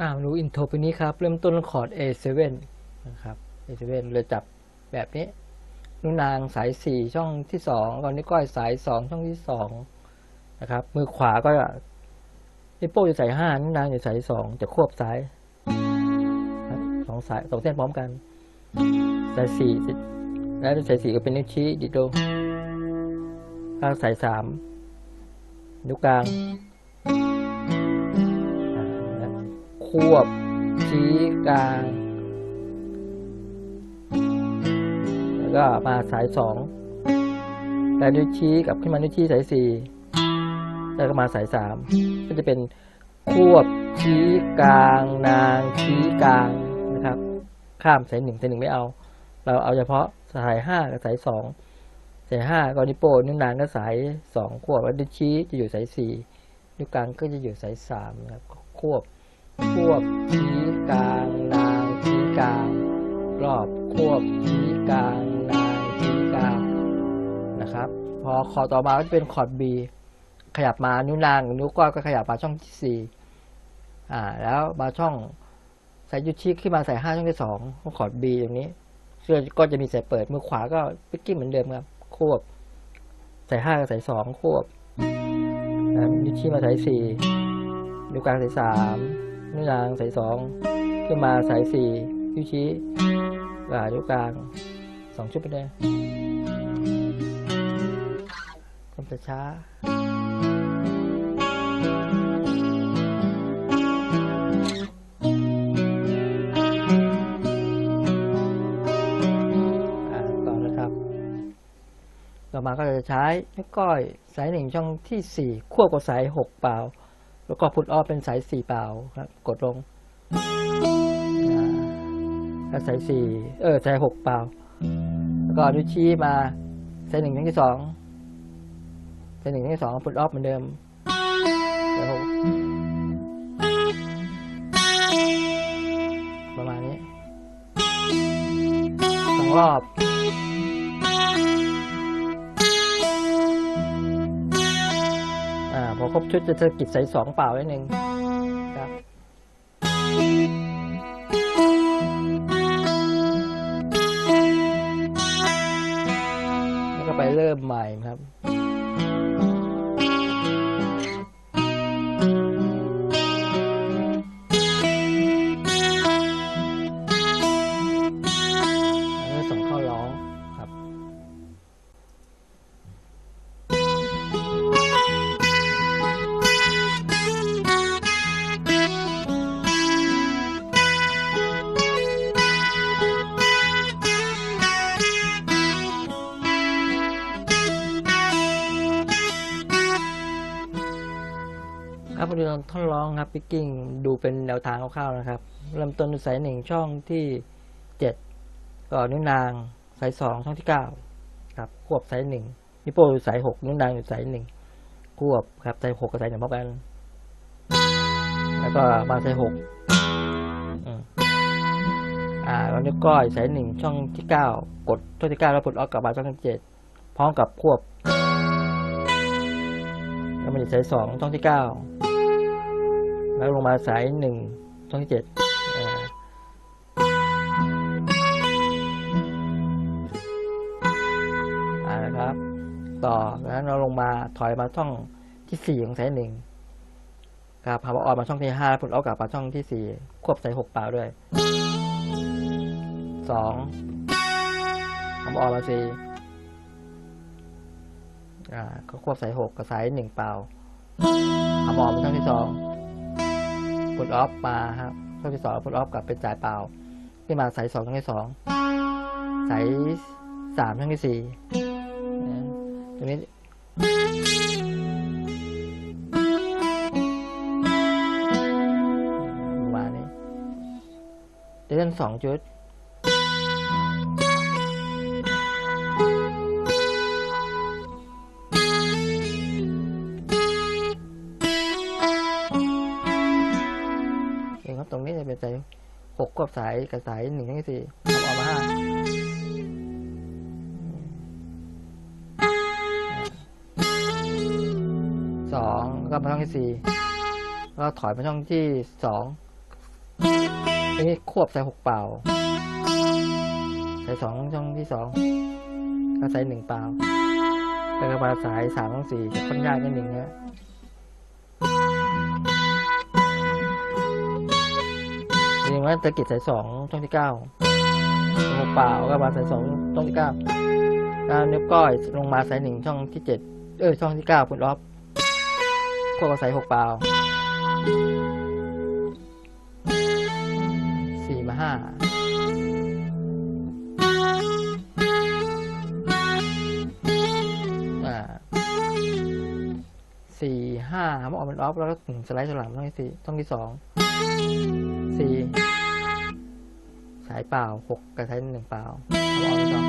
อ่ามาดูอินโทรปีนี้ครับ เริ่มต้นคอร์ด A7 นะครับ A7 เลยจับแบบนี้นุนางสาย 4 ช่องที่2ก่อนนี้ก้อยสาย 2 ช่องที่2นะครับมือขวาก็นิโป้จะสาย 5นิ้วนางจะสาย 2 จะควบสายสองสายสองเส้นพร้อมกันสาย 4 แล้วสาย 4 ก็เป็นนิ้วชี้ดิโดข้างสาย 3 นิ้วกลาง ควบ ชี้กลาง แล้วก็มาสายสองแล้วนิ้วชี้กับขึ้นมานิ้วชี้สายสี่แล้วก็มาสายสามก็จะเป็นควบชี้กลางนางชี้กลางนะครับ ข้ามสายหนึ่งสายหนึ่งไม่เอา เราเอาเฉพาะสายห้ากับสายสองสายห้าก็นิ้วโป้นิ้วนางก็สายสองควบแล้วนิ้วชี้จะอยู่สายสี่นิ้วกลางก็จะอยู่สายสามนะครับควบ ควบชี้กลางนางชี้กลางรอบควบชี้กลางนางชี้กลางนะครับ พอคอต่อมาก็จะเป็นคอร์ด B ขยับมานิ้วนางนิ้วก้อยก็ขยับมาช่องที่สี่อ่า แล้วมาช่องใสายยุชิขึ้นมาใสายห้าช่องที่สองคอร์ด B อย่างนี้เสื้อก็จะมีสายเปิดมือขวาก็ปิกกิ้เหมือนเดิมครับ ควบ ใสายห้ากับสายสองควบนิ้วชี้มาใสายสี่นิ้วกลางใสายสาม นิ้วนางสายสองขึ้นมาสายสี่นิ้วชี้กับนิ้วกลางสองชุดไปเลยทำช้าอ่าต่อนะครับต่อมาก็จะใช้นิ้วก้อยสายหนึ่งช่องที่สี่ควบกับสายหกเปล่า แล้วก็พุทออเป็นสายสี่เปล่าครับ กดลงแล้วสายสี่เออสายหกเปล่า แล้วก็นิ้วชี้มาสายหนึ่งช่องที่สองสายหนึ่งช่องที่สองพุทออฟเหมือนเดิมสายหกประมาณนี้สองรอบ ครบชุดเศรษฐกิจสายสองเปล่าไว้หนึ่งครับแล้วก็ไปเริ่มใหม่ครับ ครับมาดูตอนท่อนร้องครับพิกกิ้งดูเป็นแนวทางคร่าวๆนะครับ เริ่มต้นสายหนึ่งช่องที่เจ็ดก็นิ้วนางสายสองช่องที่เก้าครับควบสายหนึ่งนิ้วโป้งอยู่สายหกนิ้วนางอยู่สายหนึ่งควบครับสายหกกับสายหนึ่งพร้อมกัน แล้วก็มาสายหกอ่าแล้วนิ้วก้อยสายหนึ่งช่องที่เก้ากดช่องที่เก้าแล้วปลดออกกับมาช่องที่เจ็ดพร้อมกับควบแล้วมันอยู่สายสองช่องที่เก้า แล้วลงมาสายหนึ่งช่องที่เจ็ดอ่านะครับ ต่อแล้วเราลงมาถอยมาช่องที่สี่ของสายหนึ่งครับพาออกมาช่องที่ห้าแล้วผลออกกลับมาช่องที่สี่ควบสายหกเปล่าด้วยสองทำออกมาสี่อ่าก็ควบสายหกกับสายหนึ่งเปล่าทำออกมาช่องที่สอง พุทออฟมาครับช่องที่สองพุทออฟกลับเป็นสายเปล่าขึ้นมาสายสองช่องที่สองสายสามช่องที่สี่นะตรงนี้ประมานี้จะเล่นสองจุด สายกับสายหนึ่งช่องที่สี่ทำออกมาห้าสองก็มาช่องที่สี่แล้วก็ถอยมาช่องที่สองอันนี้ควบสายหกเปล่าสายสองช่องที่สองก็สายหนึ่งเปล่าแล้วก็มาสายสามช่องสี่จะค่อนยากนิดหนึ่งนะ นี่ว่าตะกิดสายสองช่องที่เก้าหกเปล่าก็มาสายสองช่องที่เก้าแล้วนิ้วก้อยลงมาสายหนึ่งช่องที่เจ็ดเออช่องที่เก้าคุณออฟควบกับสายหกเปล่าสี่มาห้าอ่าสี่ห้าหามออกเป็นออฟแล้วก็ถึงสไลด์สลับช่องที่สี่ช่องที่สอง สายเปล่าหกกับสายหนึ่งเปล่าหาออกเป็นสอง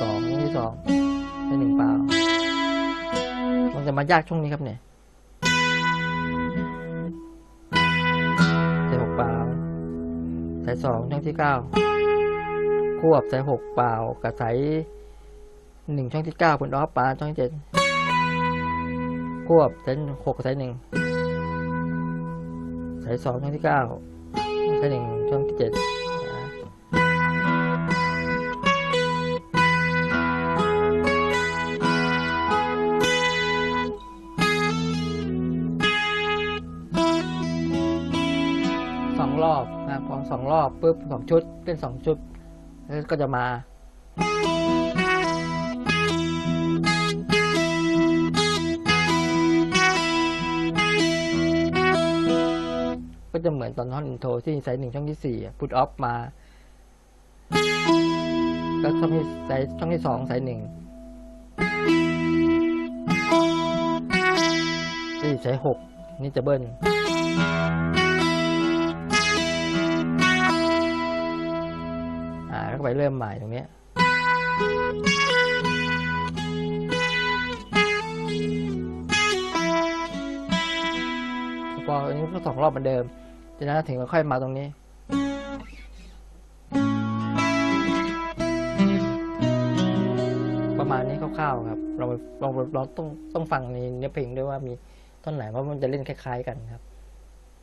สองช่องที่สองสายหนึ่งเปล่ามันจะมายากช่วงนี้ครับเนี่ยสายหกเปล่าสายสองช่องที่เก้าควบสายหกเปล่ากับสายหนึ่งช่องที่เก้าคุณออฟปาช่องที่เจ็ดควบสายหกกับสายหนึ่งสายสองช่องที่เก้าสายหนึ่งช่องที่เจ็ด สองรอบปุ๊บสองชุดเล่นสองชุดแล้วก็จะมา ก็จะเหมือนตอนท่อนอินโทรที่ไซส์หนึ่งช่องที่สี่พุทออฟมาแล้วช่องที่ไซส์ช่องที่สองไซส์หนึ่งนี่ไซส์หกนี่จะเบิ้ล อ่าแล้วก็ไปเริ่มใหม่ตรงนี้พออันนี้ก็สองรอบเหมือนเดิมจากนั้นถึงค่อยมาตรงนี้ประมาณนี้คร่าวๆครับเราเราเราต้องต้องฟังในเนื้อเพลงด้วยว่ามีท่อนไหนเพราะมันจะเล่นคล้าย ๆ กันครับ